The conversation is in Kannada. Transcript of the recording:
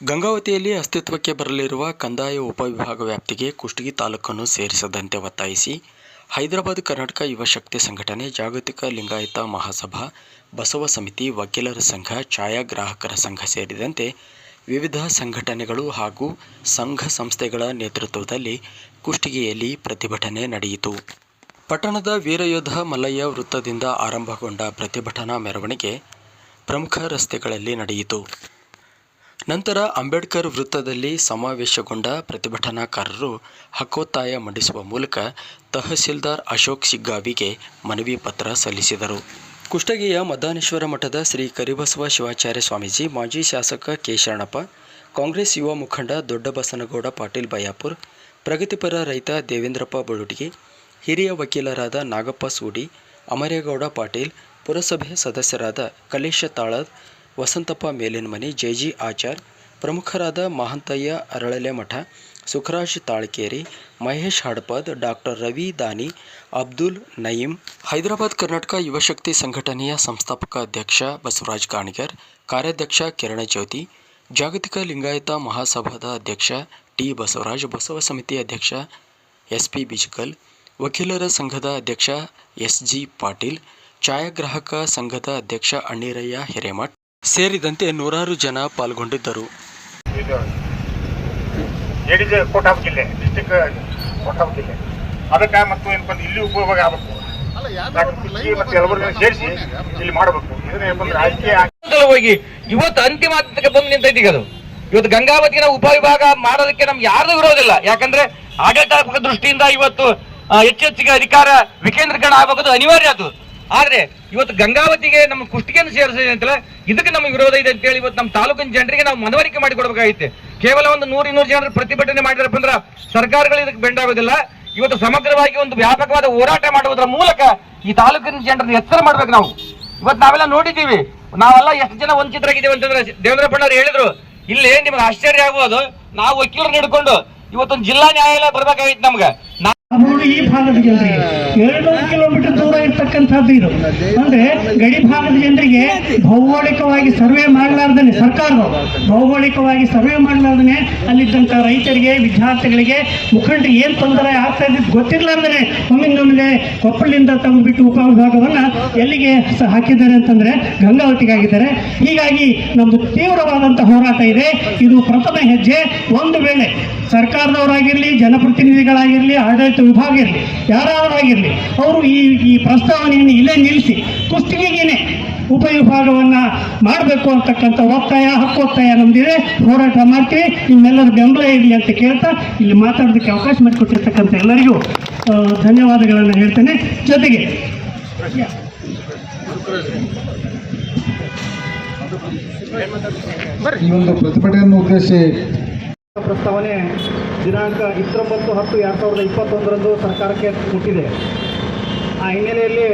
ಗಂಗಾವತಿಯಲ್ಲಿ ಅಸ್ತಿತ್ವಕ್ಕೆ ಬರಲಿರುವ ಕಂದಾಯ ಉಪವಿಭಾಗ ವ್ಯಾಪ್ತಿಗೆ ಕುಷ್ಟಗಿ ತಾಲೂಕನ್ನು ಸೇರಿಸದಂತೆ ಒತ್ತಾಯಿಸಿ ಹೈದರಾಬಾದ್ ಕರ್ನಾಟಕ ಯುವ ಶಕ್ತಿ ಸಂಘಟನೆ, ಜಾಗತಿಕ ಲಿಂಗಾಯತ ಮಹಾಸಭಾ, ಬಸವ ಸಮಿತಿ, ವಕೀಲರ ಸಂಘ, ಛಾಯಾಗ್ರಾಹಕರ ಸಂಘ ಸೇರಿದಂತೆ ವಿವಿಧ ಸಂಘಟನೆಗಳು ಹಾಗೂ ಸಂಘ ಸಂಸ್ಥೆಗಳ ನೇತೃತ್ವದಲ್ಲಿ ಕುಷ್ಟಗಿಯಲ್ಲಿ ಪ್ರತಿಭಟನೆ ನಡೆಯಿತು. ಪಟ್ಟಣದ ವೀರಯೋಧ ಮಲ್ಲಯ್ಯ ವೃತ್ತದಿಂದ ಆರಂಭಗೊಂಡ ಪ್ರತಿಭಟನಾ ಮೆರವಣಿಗೆ ಪ್ರಮುಖ ರಸ್ತೆಗಳಲ್ಲಿ ನಡೆಯಿತು. ನಂತರ ಅಂಬೇಡ್ಕರ್ ವೃತ್ತದಲ್ಲಿ ಸಮಾವೇಶಗೊಂಡ ಪ್ರತಿಭಟನಾಕಾರರು ಹಕ್ಕೊತ್ತಾಯ ಮಂಡಿಸುವ ಮೂಲಕ ತಹಸೀಲ್ದಾರ್ ಅಶೋಕ್ ಸಿಗ್ಗಾವಿಗೆ ಮನವಿ ಪತ್ರ ಸಲ್ಲಿಸಿದರು. ಕುಷ್ಟಗಿಯ ಮದಾನೇಶ್ವರ ಮಠದ ಶ್ರೀ ಕರಿಬಸವ ಶಿವಾಚಾರ್ಯ ಸ್ವಾಮೀಜಿ, ಮಾಜಿ ಶಾಸಕ ಕೆ ಶರಣಪ್ಪ, ಕಾಂಗ್ರೆಸ್ ಯುವ ಮುಖಂಡ ದೊಡ್ಡಬಸನಗೌಡ ಪಾಟೀಲ್ ಬಯಾಪುರ್, ಪ್ರಗತಿಪರ ರೈತ ದೇವೇಂದ್ರಪ್ಪ ಬಳುಟಿಗೆ ಹಿರಿಯ ವಕೀಲರಾದ ನಾಗಪ್ಪ ಸೂಡಿ, ಅಮರೇಗೌಡ ಪಾಟೀಲ್, ಪುರಸಭೆ ಸದಸ್ಯರಾದ ಕಲೇಶ ತಾಳದ್ ವಸಂತಪ್ಪ ಮೇಲಿನಮನಿ ಜೆಜಿ ಆಚಾರ್ ಪ್ರಮುಖರಾದ ಮಹಂತಯ್ಯ ಅರಳಲೆ ಮಠ ಸುಖರಾಜ್ ತಾಳ್ಕೇರಿ ಮಹೇಶ್ ಹಡಪದ್ ಡಾಕ್ಟರ್ ರವಿ ದಾನಿ ಅಬ್ದುಲ್ ನಯೀಂ ಹೈದರಾಬಾದ್ ಕರ್ನಾಟಕ ಯುವಶಕ್ತಿ ಸಂಘಟನೆಯ ಸಂಸ್ಥಾಪಕ ಅಧ್ಯಕ್ಷ ಬಸವರಾಜ್ ಗಾಣಿಗರ್ ಕಾರ್ಯಾಧ್ಯಕ್ಷ ಕಿರಣ ಜ್ಯೋತಿ ಜಾಗತಿಕ ಲಿಂಗಾಯತ ಮಹಾಸಭಾದ ಅಧ್ಯಕ್ಷ ಟಿ ಬಸವರಾಜ್ ಬಸವ ಸಮಿತಿ ಅಧ್ಯಕ್ಷ ಎಸ್ ಪಿ ಬಿಜ್ಕಲ್ ವಕೀಲರ ಸಂಘದ ಅಧ್ಯಕ್ಷ ಎಸ್ ಜಿ ಪಾಟೀಲ್ ಛಾಯಾಗ್ರಾಹಕ ಸಂಘದ ಅಧ್ಯಕ್ಷ ಅಣ್ಣೀರಯ್ಯ ಹಿರೇಮಠ್ ಸೇರಿದಂತೆ ನೂರಾರು ಜನ ಪಾಲ್ಗೊಂಡಿದ್ದರು. ಅದಕ್ಕೆ ಮತ್ತು ಏನಪ್ಪ ಇಲ್ಲಿ ಉಪಯೋಗ ಆಗಬೇಕು. ಮತ್ತು ಸೇರಿಸಿ ಇಲ್ಲಿ ಮಾಡಬೇಕು. ಇದನ್ನ ಅಂದ್ರೆ ರಾಜಕೀಯ ಹೋಗಿ ಇವತ್ತು ಅಂತಿಮ ಹಂತಕ್ಕೆ ಬಂದು ನಿಂತೈತಿ ಈಗ ಅದು. ಇವತ್ತು ಗಂಗಾವತಿನ ಉಪವಿಭಾಗ ಮಾಡೋದಕ್ಕೆ ನಮ್ಗೆ ಯಾರು ಇರೋದಿಲ್ಲ ಯಾಕಂದ್ರೆ ಆಡಳಿತಾತ್ಮಕ ದೃಷ್ಟಿಯಿಂದ ಇವತ್ತು ಹೆಚ್ಚೆಚ್ಚಿಗೆ ಹೆಚ್ಚು ಹೆಚ್ಚಿಗೆ ಅಧಿಕಾರ ವಿಕೇಂದ್ರೀಕರಣ ಆಗಬೇಕು ಅನಿವಾರ್ಯ ಅದು. ಆದ್ರೆ ಇವತ್ತು ಗಂಗಾವತಿಗೆ ನಮ್ಮ ಕುಷ್ಟಿಗೆಯನ್ನು ಸೇರಿಸಿದೆ ಅಂತಲ್ಲ, ಇದಕ್ಕೆ ನಮಗೆ ವಿರೋಧ ಇದೆ ಅಂತ ಹೇಳಿ ಇವತ್ತು ನಮ್ಮ ತಾಲೂಕಿನ ಜನರಿಗೆ ನಾವು ಮನವರಿಕೆ ಮಾಡಿ ಕೊಡಬೇಕಾಗಿತ್ತೆ. ಕೇವಲ ಒಂದು ನೂರ ಇನ್ನೂರು ಜನರು ಪ್ರತಿಭಟನೆ ಮಾಡಿದ್ರಪ್ಪ ಅಂದ್ರೆ ಸರ್ಕಾರಗಳು ಇದಕ್ಕೆ ಬೆಂಡಾಗೋದಿಲ್ಲ ಇವತ್ತು ಸಮಗ್ರವಾಗಿ ಒಂದು ವ್ಯಾಪಕವಾದ ಹೋರಾಟ ಮಾಡುವುದರ ಮೂಲಕ ಈ ತಾಲೂಕಿನ ಜನರನ್ನು ಎತ್ತರ ಮಾಡ್ಬೇಕು ನಾವು. ಇವತ್ತು ನಾವೆಲ್ಲ ನೋಡಿದ್ದೀವಿ. ನಾವೆಲ್ಲ ಎಷ್ಟು ಜನ ವಂಚಿತರಾಗಿದ್ದೀವಿ ಅಂತಂದ್ರೆ ದೇವೇಂದ್ರಪ್ಪನವ್ರು ಹೇಳಿದ್ರು, ಇಲ್ಲಿ ನಿಮ್ಗೆ ಆಶ್ಚರ್ಯ ಆಗುವುದು. ನಾವು ವಕೀಲರನ್ನ ಹಿಡ್ಕೊಂಡು ಇವತ್ತೊಂದು ಜಿಲ್ಲಾ ನ್ಯಾಯಾಲಯ ಬರ್ಬೇಕಾಗಿತ್ತು ನಮ್ಗೆ. ಕಿಲೋಮೀಟರ್ ದೂರ ಇರ್ತಕ್ಕಂಥದ್ದು ಇದು. ಅಂದ್ರೆ ಗಡಿ ಭಾಗದ ಜನರಿಗೆ ಭೌಗೋಳಿಕವಾಗಿ ಸರ್ವೆ ಮಾಡಲಾರ್ದನೆ ಸರ್ಕಾರವು ಭೌಗೋಳಿಕವಾಗಿ ಸರ್ವೆ ಮಾಡಲಾರ್ದನೆ ಅಲ್ಲಿದ್ದಂಥ ರೈತರಿಗೆ, ವಿದ್ಯಾರ್ಥಿಗಳಿಗೆ ಮುಖಂಡ ಏನ್ ತೊಂದರೆ ಆಗ್ತಾ ಇದ್ದು ಗೊತ್ತಿರ್ಲಾರ್ದನೆ. ಒಮ್ಮಿಂದೊಮ್ಮೆ ಕೊಪ್ಪಳಿಂದ ತಂದುಬಿಟ್ಟು ಉಪವಿಭಾಗವನ್ನ ಎಲ್ಲಿಗೆ ಸ- ಹಾಕಿದ್ದಾರೆ ಅಂತಂದ್ರೆ ಗಂಗಾವತಿಗಾಗಿದ್ದಾರೆ. ಹೀಗಾಗಿ ನಮ್ದು ತೀವ್ರವಾದಂಥ ಹೋರಾಟ ಇದೆ. ಇದು ಪ್ರಥಮ ಹೆಜ್ಜೆ. ಒಂದು ವೇಳೆ ಸರ್ಕಾರದವರಾಗಿರಲಿ, ಜನಪ್ರತಿನಿಧಿಗಳಾಗಿರಲಿ, ಆಡಳಿತ ವಿಭಾಗ ಇರಲಿ ಯಾರಾಗಿರಲಿ ಅವರು ಈ ಈ ಪ್ರಸ್ತಾವನೆಯನ್ನು ಇಲ್ಲೇ ನಿಲ್ಲಿಸಿ ಕುಸ್ತಿಗೆಗೇನೆ ಉಪವಿಭಾಗವನ್ನು ಮಾಡಬೇಕು ಅಂತಕ್ಕಂಥ ಒತ್ತಾಯ ಹಕ್ಕೊತ್ತಾಯ ನಮ್ದಿದೆ. ಹೋರಾಟ ಮಾಡ್ತೀವಿ. ನಿಮ್ಮೆಲ್ಲರ ಬೆಂಬಲ ಇರಲಿ ಅಂತ ಕೇಳ್ತಾ ಇಲ್ಲಿ ಮಾತಾಡೋದಕ್ಕೆ ಅವಕಾಶ ಮಾಡಿಕೊಟ್ಟಿರ್ತಕ್ಕಂಥ ಎಲ್ಲರಿಗೂ ಧನ್ಯವಾದಗಳನ್ನು ಹೇಳ್ತೇನೆ. ಜೊತೆಗೆ ಈ ಒಂದು ಪ್ರತಿಭಟನೆಯನ್ನು ಉದ್ದೇಶಿಸಿ ಪ್ರಸ್ತಾವನೆ ದಿನಾಂಕ ಇಪ್ಪತ್ತೊಂಬತ್ತು ಹತ್ತು ಎರಡು ಸಾವಿರದ ಇಪ್ಪತ್ತೊಂದರಂದು ಸರ್ಕಾರಕ್ಕೆ ಮುಟ್ಟಿದೆ. ಆ ಹಿನ್ನೆಲೆಯಲ್ಲಿ